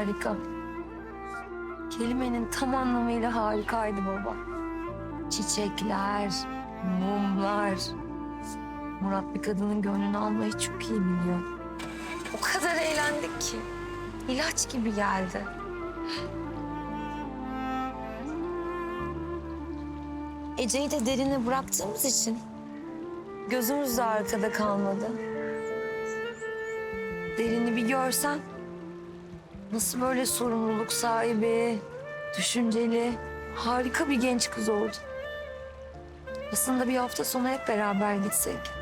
Harika. Kelimenin tam anlamıyla harikaydı baba. Çiçekler, mumlar. Murat bir kadının gönlünü almayı çok iyi biliyor. O kadar eğlendik ki. ilaç gibi geldi. Ece'yi de derine bıraktığımız için gözümüz de arkada kalmadı. Derini bir görsen nasıl böyle sorumluluk sahibi, düşünceli, harika bir genç kız oldu. Aslında bir hafta sonu hep beraber gitsek.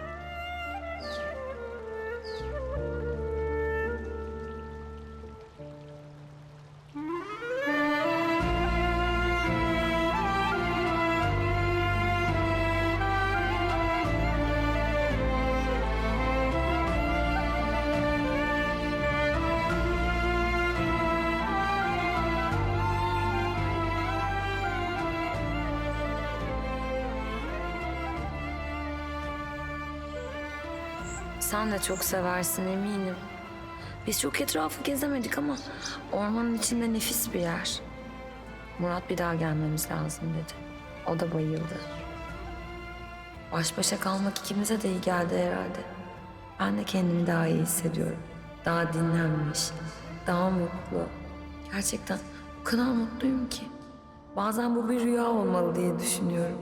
Sen de çok seversin eminim. Biz çok etrafı gezemedik ama ormanın içinde nefis bir yer. Murat bir daha gelmemiz lazım dedi. O da bayıldı. Baş başa kalmak ikimize de iyi geldi herhalde. Ben de kendimi daha iyi hissediyorum. Daha dinlenmiş, daha mutlu. Gerçekten o kadar mutluyum ki. Bazen bu bir rüya olmalı diye düşünüyorum.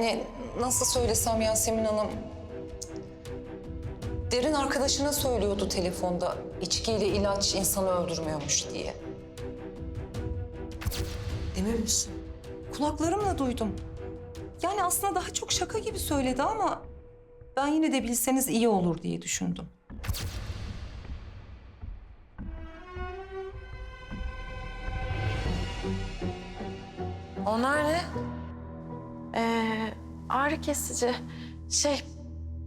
Yani nasıl söylesem Yasemin Hanım... Derin arkadaşına söylüyordu telefonda içkiyle ilaç insanı öldürmüyormuş diye. Emin misin? Kulaklarımla duydum. Yani aslında daha çok şaka gibi söyledi ama... Ben yine de bilseniz iyi olur diye düşündüm. Onlar ne? Ağrı kesici. Şey,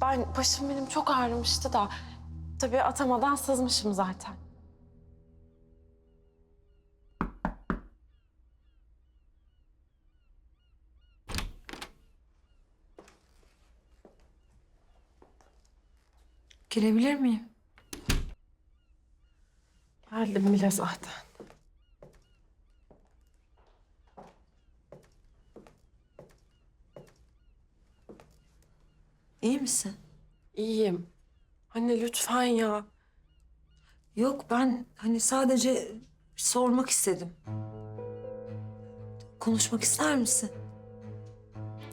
ben başım benim çok ağrımıştı da. Tabii atamadan sızmışım zaten. Girebilir miyim? Geldim bile zaten. İyi misin? İyiyim. Anne lütfen ya. Yok ben hani sadece sormak istedim. Konuşmak ister misin?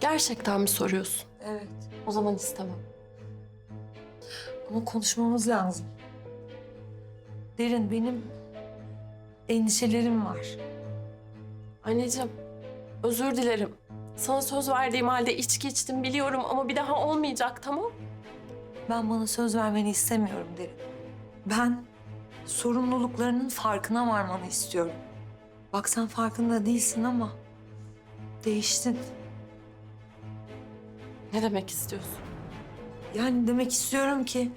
Gerçekten mi soruyorsun? Evet. O zaman istemem. Ama konuşmamız lazım. Derin benim endişelerim var. Anneciğim, özür dilerim. Sana söz verdiğim halde içki içtim biliyorum ama bir daha olmayacak tamam? Ben bana söz vermeni istemiyorum Derin. Ben sorumluluklarının farkına varmanı istiyorum. Bak sen farkında değilsin ama değiştin. Ne demek istiyorsun? Yani demek istiyorum ki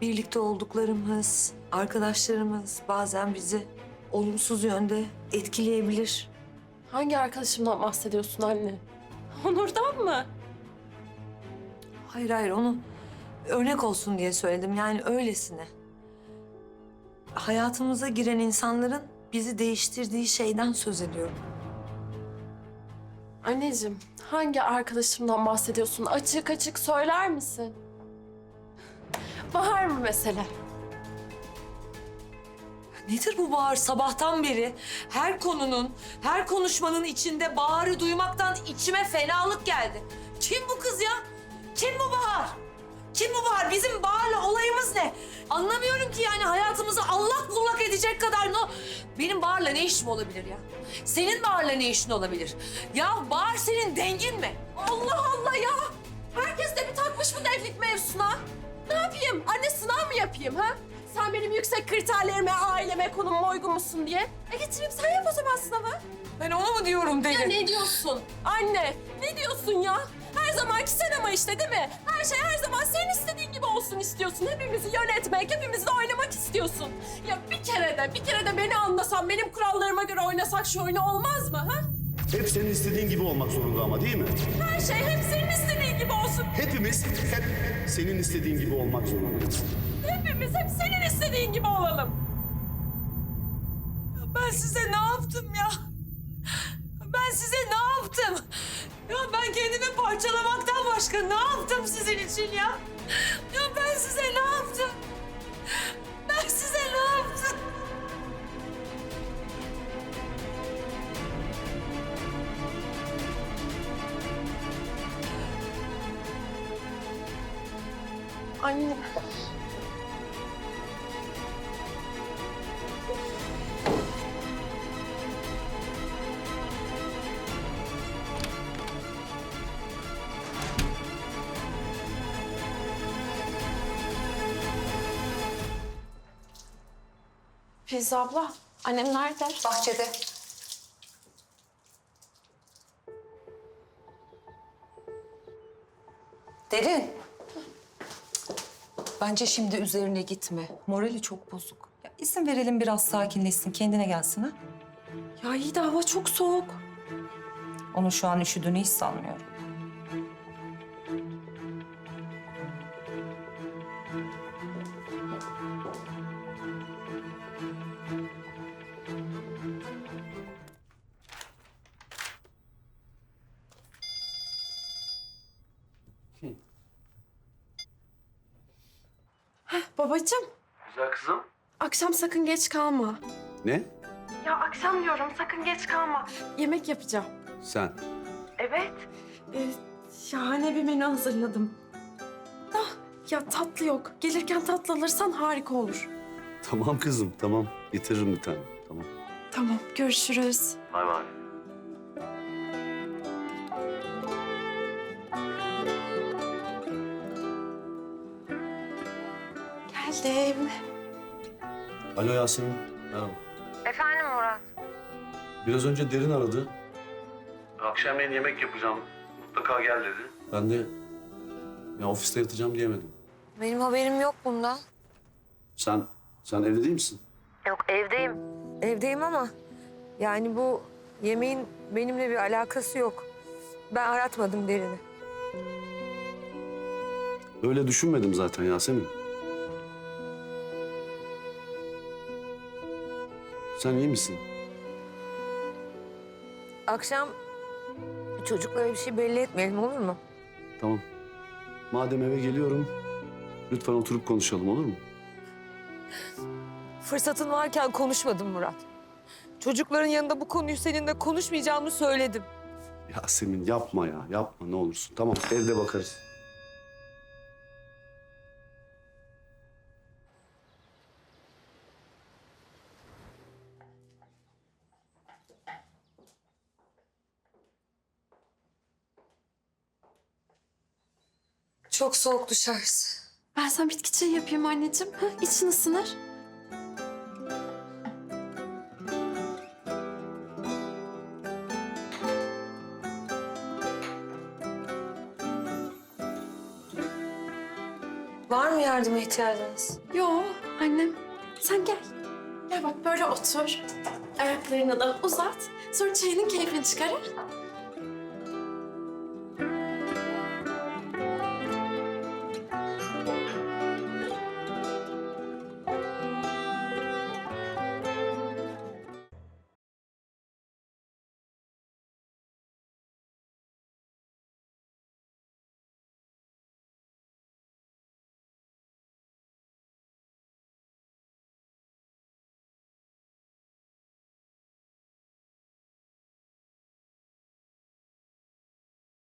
birlikte olduklarımız, arkadaşlarımız bazen bizi olumsuz yönde etkileyebilir. Hangi arkadaşımdan bahsediyorsun anne? Onur'dan mı? Hayır hayır onu örnek olsun diye söyledim yani öylesine. Hayatımıza giren insanların bizi değiştirdiği şeyden söz ediyorum. Anneciğim, hangi arkadaşımdan bahsediyorsun? Açık açık söyler misin? Bahar mı mesela? Nedir bu Bahar sabahtan beri? Her konunun, her konuşmanın içinde Bahar'ı duymaktan içime fenalık geldi. Kim bu kız ya? Kim bu Bahar? Kim bu Bahar? Bizim Bahar'la olayımız ne? Anlamıyorum ki yani hayatımızı allak bullak edecek kadar no... Benim Bahar'la ne işim olabilir ya? Senin Bahar'la ne işin olabilir? Ya Bahar senin dengin mi? Allah Allah ya! Herkes de bir takmış mı denklik mevzusuna? Ne yapayım? Anne sınav mı yapayım ha? Sen benim yüksek kriterlerime, aileme, konumuma uygun musun diye. E getireyim sen yap o zaman sınavı. Ben onu mu diyorum Ya ne diyorsun? Anne ne diyorsun ya? Her zamanki sen ama işte değil mi? Her şey her zaman senin istediğin gibi olsun istiyorsun. Hepimizi yönetmek, hepimizle oynamak istiyorsun. Ya bir kere de, bir kere de beni anlasan, benim kurallarıma göre oynasak şu oyunu olmaz mı ha? Hep senin istediğin gibi olmak zorunda ama değil mi? Her şey hep senin istediğin gibi olsun. Hepimiz hep senin istediğin gibi olmak zorundayız. Hepimiz hep senin istediğin gibi olalım. Ben size ne yaptım ya? Ben size ne yaptım? Ya ben kendimi parçalamaktan başka ne yaptım sizin için ya? Ya ben size ne yaptım? Ben size ne yaptım? Anne. Filiz abla, annem nerede? Bahçede. Derin. Bence şimdi üzerine gitme. Morali çok bozuk. Ya izin verelim biraz sakinleşsin, kendine gelsin ha. Ya iyi de hava çok soğuk. Onun şu an üşüdüğünü hiç sanmıyorum. Babacığım, Güzel kızım. akşam sakın geç kalma. Ne? Ya akşam diyorum, sakın geç kalma. Yemek yapacağım. Sen. Evet. Ee, şahane bir menü hazırladım. Da ya tatlı yok. Gelirken tatlı alırsan harika olur. Tamam kızım tamam. Getiririm bir tane. Tamam. Tamam, görüşürüz. Bay bay. Geldim. Alo Yasemin. Merhaba. Efendim Murat. Biraz önce Derin aradı. Akşamleyin yemek yapacağım. Mutlaka gel dedi. Ben de ya ofiste yatacağım diyemedim. Benim haberim yok bundan. Sen sen evde değil misin? Yok evdeyim. Evdeyim ama yani bu yemeğin benimle bir alakası yok. Ben aratmadım derini. Öyle düşünmedim zaten Yasemin. Sen iyi misin? Akşam çocuklara bir şey belli etmeyelim olur mu? Tamam. Madem eve geliyorum, lütfen oturup konuşalım olur mu? Fırsatın varken konuşmadım Murat. Çocukların yanında bu konuyu seninle konuşmayacağımı söyledim. Yasemin yapma ya, yapma ne olursun. Tamam, evde bakarız. Çok soğuk dışarısı. Ben sana bitki çayı yapayım anneciğim. Ha, için ısınır. Var mı yardıma ihtiyacınız? Yo annem sen gel. Gel bak böyle otur. Ayaklarını da uzat. Sonra çayının keyfini çıkarır.